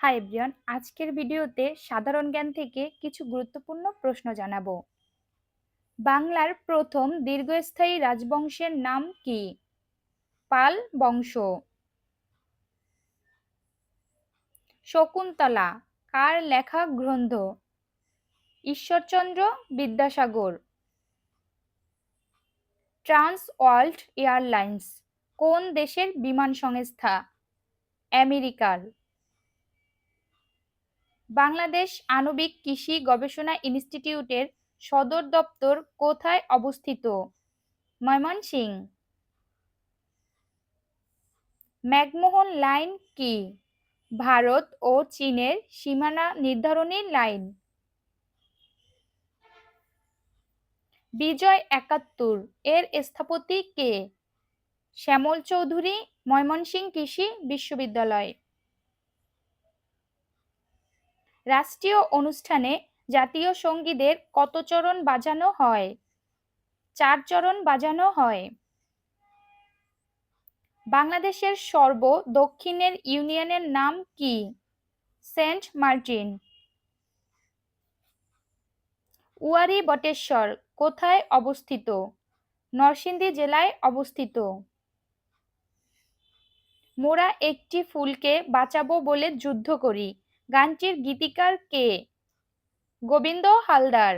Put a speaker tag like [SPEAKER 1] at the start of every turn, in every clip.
[SPEAKER 1] Hi everyone, আজকের ভিডিওতে সাধারণ জ্ঞান থেকে কিছু গুরুত্বপূর্ণ প্রশ্ন জানাব। বাংলার প্রথম দীর্ঘস্থায়ী রাজবংশের নাম কি? পাল বংশ। শকুন্তলা, কার লেখা গ্রন্থ? Ishwar Chandra Vidyasagar. Trans World Airlines, কোন দেশের বিমান সংস্থা? আমেরিকার। বাংলাদেশ আণবিক কৃষি গবেষণা ইনস্টিটিউটের সদর দপ্তর কোথায় অবস্থিত? ময়মনসিংহ। ম্যাকমোহন লাইন কি? ভারত ও চীনের সীমানা নির্ধারণী লাইন। বিজয় একাত্তর, এর স্থপতি কে? শ্যামল চৌধুরী, ময়মনসিংহ কৃষি বিশ্ববিদ্যালয়। রাষ্ট্রীয় অনুষ্ঠানে জাতীয় সঙ্গীদের কত চরণ বাজানো হয়? চার চরণ বাজানো হয়। বাংলাদেশের সর্ব দক্ষিণের ইউনিয়নের নাম কি? Saint Martin. উয়ারি বটেশ্বর কোথায় অবস্থিত? নরসিংদী জেলায় অবস্থিত। মোরা একটি ফুলকে বাঁচাবো বলে যুদ্ধ করি। গানটির গীতিকার কে? গোবিন্দ হালদার।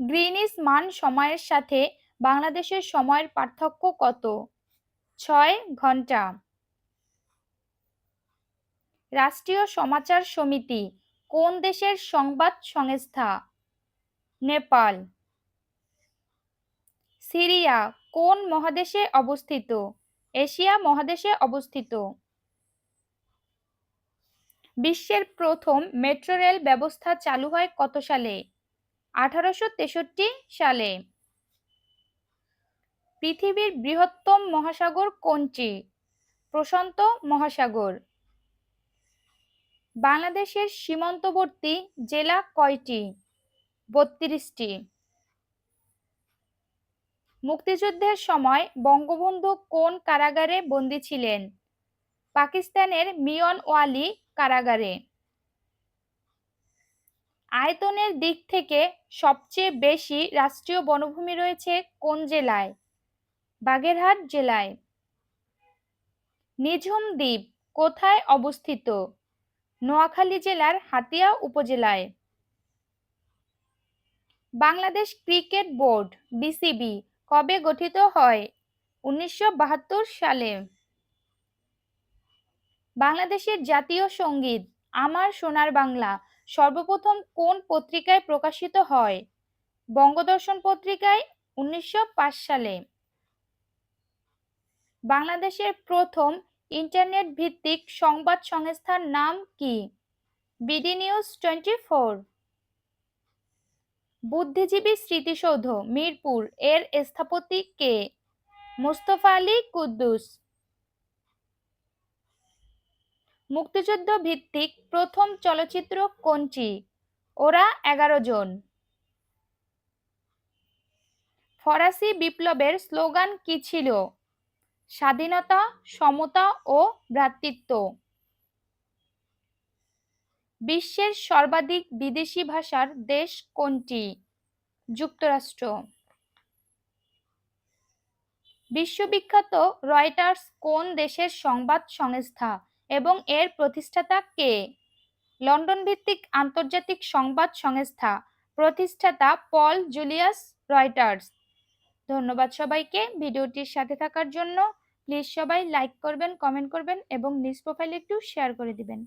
[SPEAKER 1] গ্রিনিস মান সময়ের সাথে বাংলাদেশের সময়ের পার্থক্য কত? ছয় ঘণ্টা। রাষ্ট্রীয় সমাচার সমিতি, কোন দেশের সংবাদ সংস্থা? নেপাল। সিরিয়া, কোন মহাদেশে অবস্থিত? এশিয়া মহাদেশে অবস্থিত। বিশ্বের প্রথম মেট্রো রেল ব্যবস্থা চালু হয় কত সালে? আঠারোশো তেষট্টি সালে। পৃথিবীর বৃহত্তম মহাসাগর কোনটি? প্রশান্ত মহাসাগর। বাংলাদেশের সীমান্তবর্তী জেলা কয়টি? বত্রিশটি। মুক্তিযুদ্ধের সময় বঙ্গবন্ধু কোন কারাগারে বন্দী ছিলেন? পাকিস্তানের মিয়ন ওয়ালি কারাগারে। আয়তনের দিক থেকে সবচেয়ে বেশি রাষ্ট্রীয় বনভূমি রয়েছে কোন জেলায়? বাগেরহাট জেলায়। নিঝুম দ্বীপ কোথায় অবস্থিত? নোয়াখালী জেলার হাতিয়া উপজেলায়। বাংলাদেশ ক্রিকেট বোর্ড, বিসিবি, কবে গঠিত হয়? উনিশশো বাহাত্তর সালে। বাংলাদেশের জাতীয় সংগীত, আমার সোনার বাংলা, সর্বপ্রথম কোন পত্রিকায় প্রকাশিত হয়? বঙ্গদর্শন পত্রিকায়, উনিশশো পাঁচ সালে। বাংলাদেশের প্রথম ইন্টারনেট ভিত্তিক সংবাদ সংস্থার নাম কি? বিডি নিউজ টোয়েন্টি ফোর বুদ্ধিজীবী স্মৃতিসৌধ, মিরপুর, এর স্থপতি কে? মোস্তফা আলী কুদ্দুস। মুক্তিযুদ্ধ ভিত্তিক প্রথম চলচ্চিত্র কোনটি? ওরা এগারো জন। ফরাসি বিপ্লবের স্লোগান কি ছিল? স্বাধীনতা, সমতা ও ভ্রাতৃত্ব। বিশ্বের সর্বাধিক বিদেশি ভাষার দেশ কোনটি? যুক্তরাষ্ট্র। বিশ্ববিখ্যাত রয়টার্স কোন দেশের সংবাদ সংস্থা? এবং এর প্রতিষ্ঠাতা কে? লন্ডন ভিত্তিক আন্তর্জাতিক সংবাদ সংস্থা প্রতিষ্ঠাতা পল জুলিয়াস রয়টার্স। ধন্যবাদ সবাইকে ভিডিওটির সাথে থাকার জন্য। প্লিজ সবাই লাইক করবেন, কমেন্ট করবেন এবং নিজ প্রোফাইলে একটু শেয়ার করে দিবেন।